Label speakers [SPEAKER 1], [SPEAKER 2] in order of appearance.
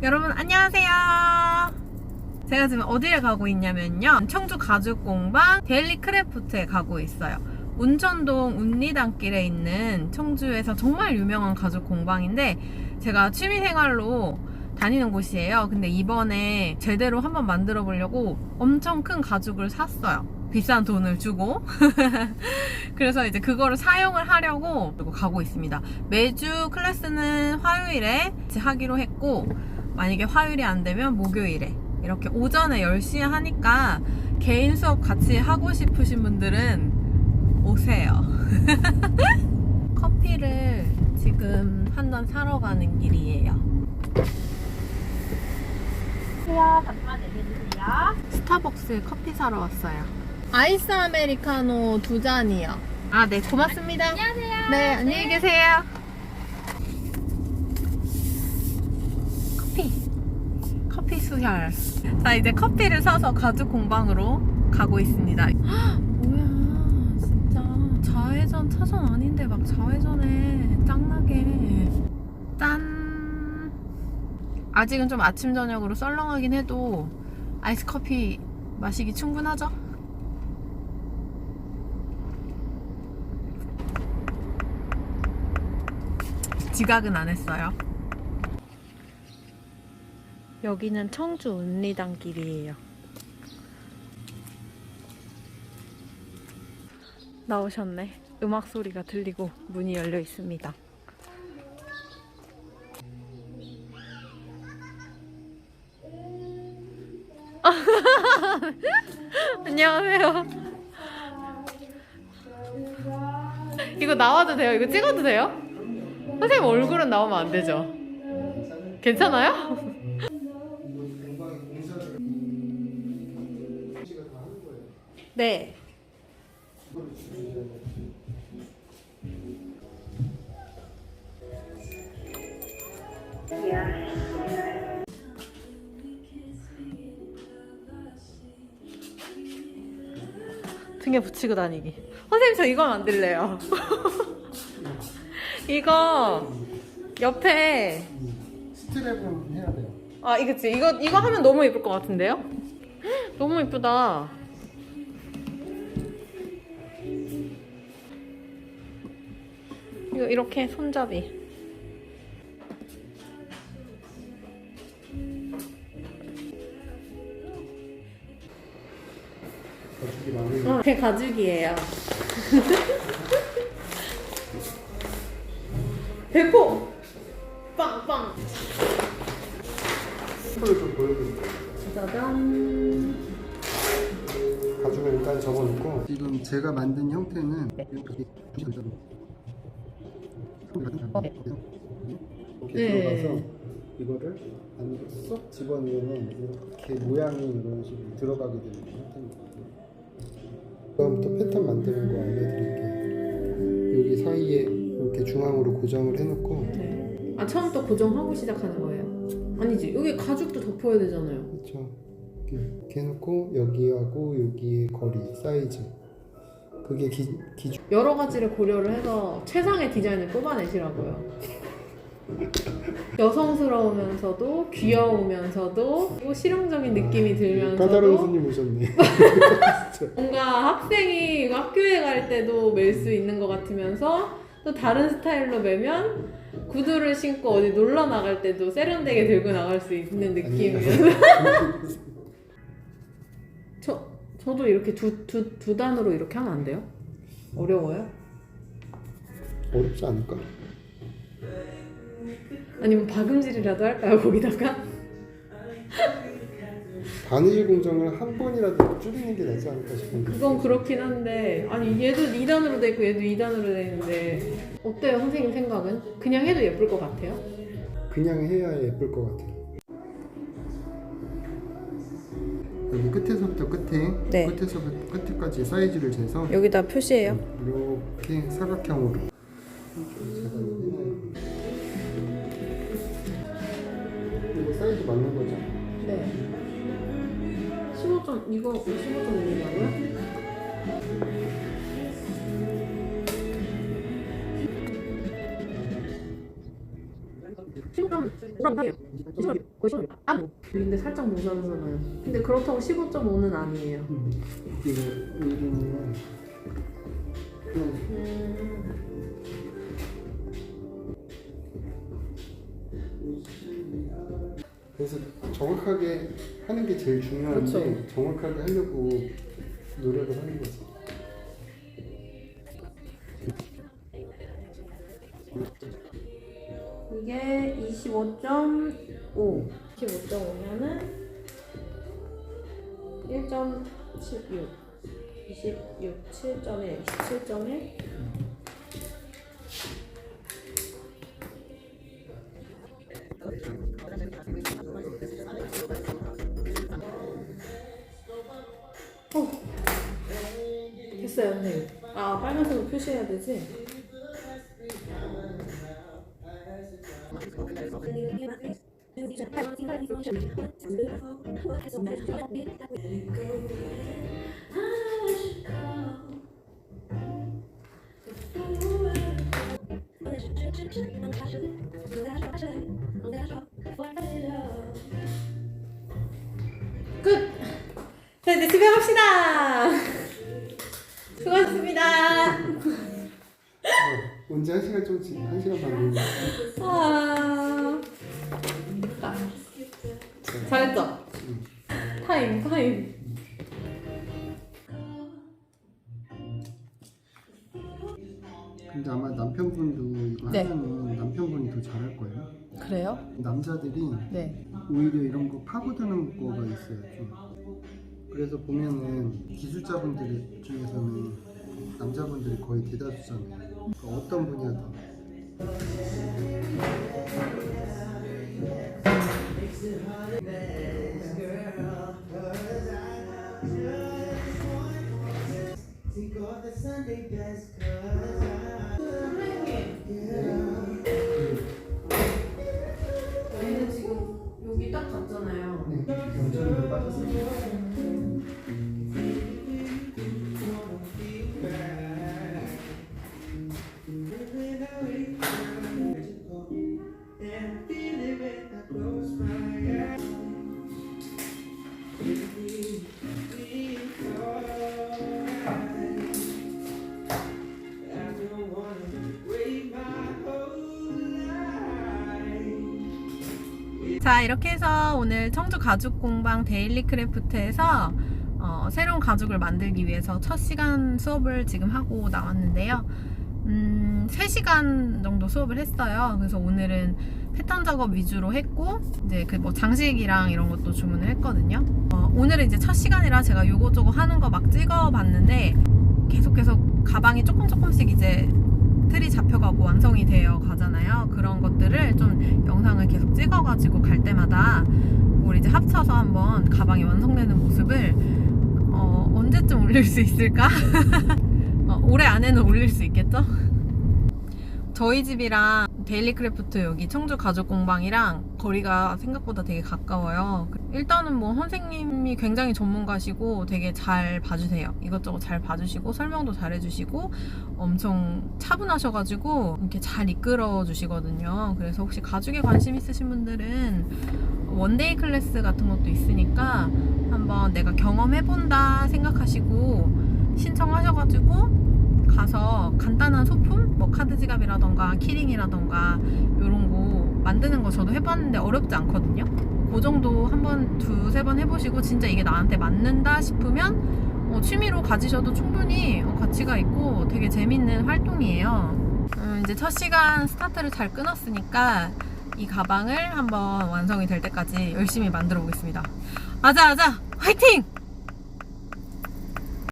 [SPEAKER 1] 여러분 안녕하세요. 제가 지금 어디에 가고 있냐면요. 청주 가죽공방 데일리 크래프트에 가고 있어요. 운천동 운리단길에 있는 청주에서 정말 유명한 가죽 공방인데 제가 취미생활로 다니는 곳이에요. 근데 이번에 제대로 한번 만들어 보려고 엄청 큰 가죽을 샀어요. 비싼 돈을 주고. 그래서 이제 그거를 사용을 하려고 가고 있습니다. 매주 클래스는 화요일에 하기로 했고, 만약에 화요일이 안 되면 목요일에 이렇게 오전에 10시에 하니까 개인 수업 같이 하고 싶으신 분들은 오세요. 커피를 지금 한 잔 사러 가는 길이에요.
[SPEAKER 2] 잠깐만 내려주세요.
[SPEAKER 1] 스타벅스에 커피 사러 왔어요. 아이스 아메리카노 두 잔이요. 아, 네, 고맙습니다.
[SPEAKER 2] 안녕하세요.
[SPEAKER 1] 네, 안녕히 계세요. 커피. 커피 수혈. 자, 이제 커피를 사서 가죽 공방으로 가고 있습니다. 헉, 뭐야, 진짜. 좌회전 차선 아닌데 막 좌회전에 짱나게. 짠. 아직은 좀 아침, 저녁으로 썰렁하긴 해도 아이스 커피 마시기 충분하죠? 지각은 안 했어요. 여기는 청주 운리단 길이에요. 나오셨네. 음악 소리가 들리고 문이 열려 있습니다. 안녕하세요. 이거 나와도 돼요? 이거 찍어도 돼요? 선생님 얼굴은 나오면 안 되죠? 괜찮아요? 네. 등에 붙이고 다니기. 선생님 저 이거 만들래요. 이거 옆에
[SPEAKER 3] 스트랩은 해야 돼요.
[SPEAKER 1] 아 이거지 이거 이거 하면 너무 예쁠 것 같은데요? 너무 예쁘다. 이거 이렇게 손잡이. 어, 제 가죽이에요. 대포! 빵빵!
[SPEAKER 3] 을좀 보여드릴게요.
[SPEAKER 1] 짜잔.
[SPEAKER 3] 가죽을 일단 접어놓고 지금 제가 만든 형태는 이렇게 이렇게
[SPEAKER 1] 네.
[SPEAKER 3] 들어가서 이거를 안으로 쏙 집어넣으면 이렇게 모양이 이런 식으로 들어가게 되는 형태입니다. 다음부터 패턴 만드는 거 알려드릴게요. 여기 사이에 이렇게 중앙으로 고정을 해놓고
[SPEAKER 1] 네. 아 처음부터 고정하고 시작하는 거예요? 아니지 여기 가죽도 덮어야 되잖아요.
[SPEAKER 3] 그렇죠. 이렇게 해놓고 여기하고 여기의 거리 사이즈 그게 기, 기준
[SPEAKER 1] 여러 가지를 고려를 해서 최상의 디자인을 뽑아내시라고요. 여성스러우면서도 귀여우면서도 또 실용적인 느낌이
[SPEAKER 3] 까다로운
[SPEAKER 1] 들면서도
[SPEAKER 3] 손님 오셨네.
[SPEAKER 1] 뭔가 학생이 학교에 갈 때도 멜 수 있는 것 같으면서 또 다른 스타일로 매면 구두를 신고 어디 놀러 나갈 때도 세련되게 들고 나갈 수 있는 느낌이면서 저 저도 이렇게 두, 두, 두 단으로 이렇게 하면 안 돼요? 어려워요?
[SPEAKER 3] 어렵지 않을까?
[SPEAKER 1] 아니면 박음질이라도 할까요 거기다가?
[SPEAKER 3] 바느질 공정을 한 번이라도 줄이는 게 낫지 않을까 싶은데.
[SPEAKER 1] 그건 그렇긴 한데 아니 얘도 2단으로 돼 있고 얘도 2단으로 돼 있는데 어때요 선생님 생각은? 그냥 해도 예쁠 것 같아요?
[SPEAKER 3] 그냥 해야 예쁠 것 같아요. 여기 끝에서부터 끝에,
[SPEAKER 1] 네.
[SPEAKER 3] 끝에서부터 끝에까지 사이즈를 재서
[SPEAKER 1] 여기다 표시해요
[SPEAKER 3] 이렇게 사각형으로. 이거 사이즈 맞는 거죠?
[SPEAKER 1] 네 15점 이거 15.1이라고요? 근데 살짝 모자르잖아요. 근데 그렇다고 15.5는 아니에요.
[SPEAKER 3] 그냥 그래서 정확하게 하는 게 제일 중요한데
[SPEAKER 1] 그렇죠.
[SPEAKER 3] 정확하게 하려고 노력을 하는 거지.
[SPEAKER 1] 25.5. 25.5면은 1.76. 26, 7.1, 27.1. 어. 됐어요, 선생님. 아, 빨간색으로 표시해야 되지? 끝! 자, 이제 집에 갑시다! 수고하셨습니다.
[SPEAKER 3] 어, 언제 한 시간 좀 지- 한 시간 반 걸려.
[SPEAKER 1] 아. 잘했죠? 타임, 타임.
[SPEAKER 3] 근데 아마 남편분도 이거
[SPEAKER 1] 네.
[SPEAKER 3] 하면은 남편분이 더 잘할 거예요.
[SPEAKER 1] 그래요?
[SPEAKER 3] 남자들이
[SPEAKER 1] 네.
[SPEAKER 3] 오히려 이런 거 파고드는 거가 있어요. 좀. 그래서 보면은 기술자분들 중에서는 남자분들이 거의 대다수잖아요. 어떤 분야든.
[SPEAKER 1] 저희 자 이렇게 해서 오늘 청주 가죽 공방 데일리 크래프트에서 어, 새로운 가죽을 만들기 위해서 첫 시간 수업을 지금 하고 나왔는데요. 음, 3시간 정도 수업을 했어요. 그래서 오늘은 패턴 작업 위주로 했고 이제 그 뭐 장식이랑 이런 것도 주문을 했거든요. 어, 오늘은 이제 첫 시간이라 제가 요거저거 하는 거 막 찍어 봤는데 계속 계속 가방이 조금 조금씩 이제 틀이 잡혀가고 완성이 되어 가잖아요. 그런 것들을 좀 영상을 계속 찍어가지고 갈 때마다 우리 이제 합쳐서 한번 가방이 완성되는 모습을 어, 언제쯤 올릴 수 있을까? 어, 올해 안에는 올릴 수 있겠죠? 저희 집이랑 데일리 크래프트 여기 청주 가죽 공방이랑 거리가 생각보다 되게 가까워요. 일단은 뭐 선생님이 굉장히 전문가시고 되게 잘 봐주세요. 이것저것 잘 봐주시고 설명도 잘 해주시고 엄청 차분하셔가지고 이렇게 잘 이끌어 주시거든요. 그래서 혹시 가죽에 관심 있으신 분들은 원데이 클래스 같은 것도 있으니까 한번 내가 경험해본다 생각하시고 신청하셔가지고 가서 간단한 소품, 뭐 카드 지갑이라던가 키링이라던가 이런 거 만드는 거 저도 해봤는데 어렵지 않거든요. 그 정도 한 번 두세 번 해보시고 진짜 이게 나한테 맞는다 싶으면 어, 취미로 가지셔도 충분히 어, 가치가 있고 되게 재밌는 활동이에요. 음, 이제 첫 시간 스타트를 잘 끊었으니까 이 가방을 한번 완성이 될 때까지 열심히 만들어 보겠습니다. 아자 아자 화이팅!